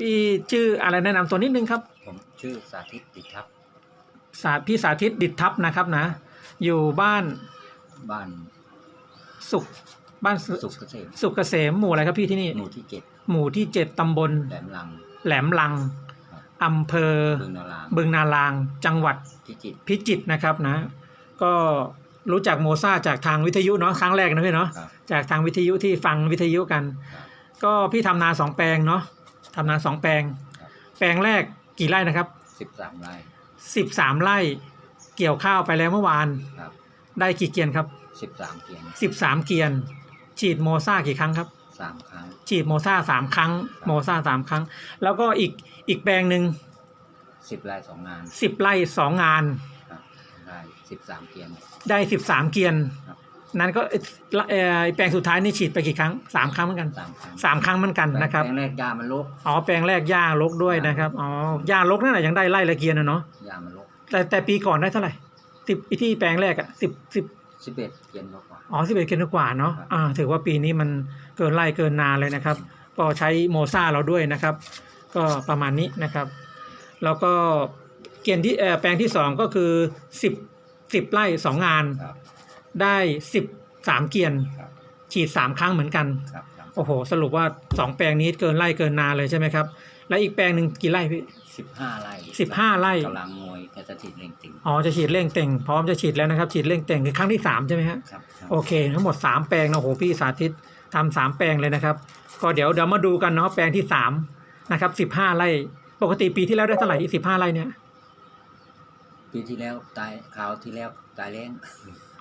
พี่ชื่ออะไรแนะนำตัวนิดนึงครับ ผมชื่อสาธิตติดทับ สาพี่สาธิตดิดทัพนะครับนะ อยู่บ้านบ้านสุขบ้านสุสุขเกษมสุขเกษมหมู่อะไรครับพี่ที่นี่ หมู่ที่เจ็ดหมู่ที่เจ็ดตำบล แหลมลัง แหลมลังอำเภอ บึงนารางบึงนาลาง จังหวัดที่จิตรพิจิตรนะครับนะ ก็รู้จักโมซาจากทางวิทยุเนาะครั้งแรกนะพี่เนาะครับ จากทางวิทยุที่ฟังวิทยุกัน ครับ ก็พี่ทำนาสองแปลงเนาะ ทำนาสองแปลงครับแปลงแรกกี่ไร่นะครับสิบสามไร่สิบสามไร่ เกี่ยวข้าวไปแล้วเมื่อวาน ครับได้กี่เกียนครับสิบสามเกียนสิบสามเกียน ฉีดโมซากี่ครั้งครับสามครั้ง ฉีดโมซาสามครั้ง โมซาสามครั้ง แล้วก็อีกอีกแปลงหนึ่งสิบไร่สองงานสิบไร่สองงาน ครับได้สิบสามเกียนได้สิบสามเกียนครับ นั้นก็เอ่อเอ่อแปลงสุดท้ายนี่ฉีดไปกี่ครั้งสามครั้งเหมือนกันสามครั้งสามครั้งเหมือนกันนะครับแปลงแรกยามันลกอ๋อแปลงแรกหญ้าลกด้วยนะครับอ๋อหญ้าลกนั่นแหละยังได้ไร่ละเกียนนะเนาะยามันลกแต่แต่ปีก่อนได้เท่าไหร่สิบที่แปลงแรกอะสิบสิบสิบเอ็ดเกียนกว่าอ๋อสิบเอ็ดเกียนกว่าเนาะครับอ่าถือว่าปีนี้มันเกินไร่เกินนาเลยนะครับ ก็ใช้โมซาเราด้วยนะครับ ก็ประมาณนี้นะครับ แล้วก็เกียนที่เอ่อแปลงที่สองก็คือสิบสิบไร่สองงานครับ ได้สิบสามเกียนครับฉีดสามครั้งเหมือนกันครับครับโอ้โห สรุปว่าสองแปลงนี้เกินไร่เกินนาเลยใช่ไหมครับ แล้วอีกแปลงหนึ่งกี่ไร่พี่สิบห้าไร่สิบห้าไร่กำลังงวยแกจะติดเร่งติ่งอ๋อจะฉีดเร่งเต่งพร้อมจะฉีดแล้วนะครับ ฉีดเร่งเต่งคือครั้งที่สามใช่ไหมฮะครับครับโอเค ทั้งหมดสามแปลงนะโอ้โหพี่สาธิตทำสามแปลงเลยนะครับ ก็เดี๋ยวเดี๋ยวมาดูกันเนาะแปลงที่สามนะครับสิบห้าไร่ ปกติปีที่แล้วได้เท่าไหร่สิบห้าไร่เนี่ย ปีที่แล้วตายคราวที่แล้ว ตายแรง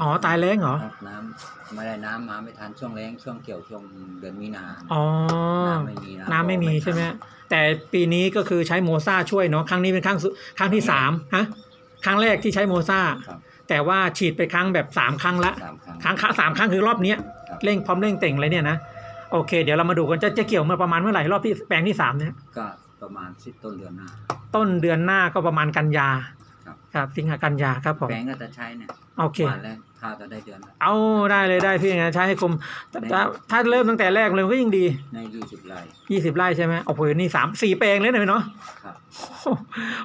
อ๋อตายแล้งเหรอน้ำไม่ได้น้ำมาไม่ทันช่วงแรงช่วงเกี่ยวช่วงเดือนมีนาอ๋อน้ำไม่มีน้ำไม่มีใช่ไหมแต่ปีนี้ก็คือใช้โมซ่าช่วยเนาะครั้งนี้เป็นครั้งสุครั้งที่สามฮะครั้งแรกที่ใช้โมซ่าครับแต่ว่าฉีดไปครั้งแบบสามครั้งละสามครั้งครั้งครั้งสามครั้งคือรอบเนี้ยครับเร่งพร้อมเร่งเต่งเลยเนี่ยนะโอเค เดี๋ยวเรามาดูกันจะจะเกี่ยวเมื่อประมาณเมื่อไหร่รอบที่แปลงที่สามเนี่ยก็ประมาณสิบต้นเดือนหน้า ต้นเดือนหน้าก็ประมาณกันยา ครับครับสิงหากันยาครับผมแปลงก็จะใช้เนี่ยโอเคหวานแล้วข้าวจะได้เดือนละเอาได้เลยได้พี่งั้นใช้ให้คมถ้าถ้าถ้าเริ่มตั้งแต่แรกเลยก็ยิ่งดีในยี่สิบไร่ยี่สิบไร่ใช่ไหมโอ้โหนี่สามสี่แปลงเลยนะพี่เนาะครับ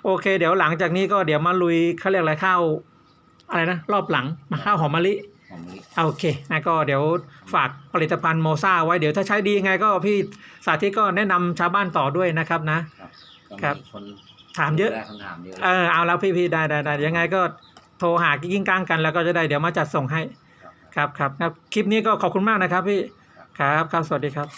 โอเค เดี๋ยวหลังจากนี้ก็เดี๋ยวมาลุยเขาเรียกอะไรข้าวอะไรนะรอบหลังมาข้าวหอมมะลิหอมมะลิโอเคนะก็เดี๋ยวฝากผลิตภัณฑ์โมซ่าไว้เดี๋ยวถ้าใช้ดียังไงก็พี่สาธิตก็แนะนำชาวบ้านต่อด้วยนะครับนะครับก็ครับมีคน ถามเยอะ ได้คำถามเยอะเออเอาแล้วพี่พี่ได้ได้ได้ยังไงก็โทรหากิ้งก้างกันแล้วก็จะได้เดี๋ยวมาจัดส่งให้ครับครับครับครับคลิปนี้ก็ขอบคุณมากนะครับพี่ ครับครับสวัสดีครับ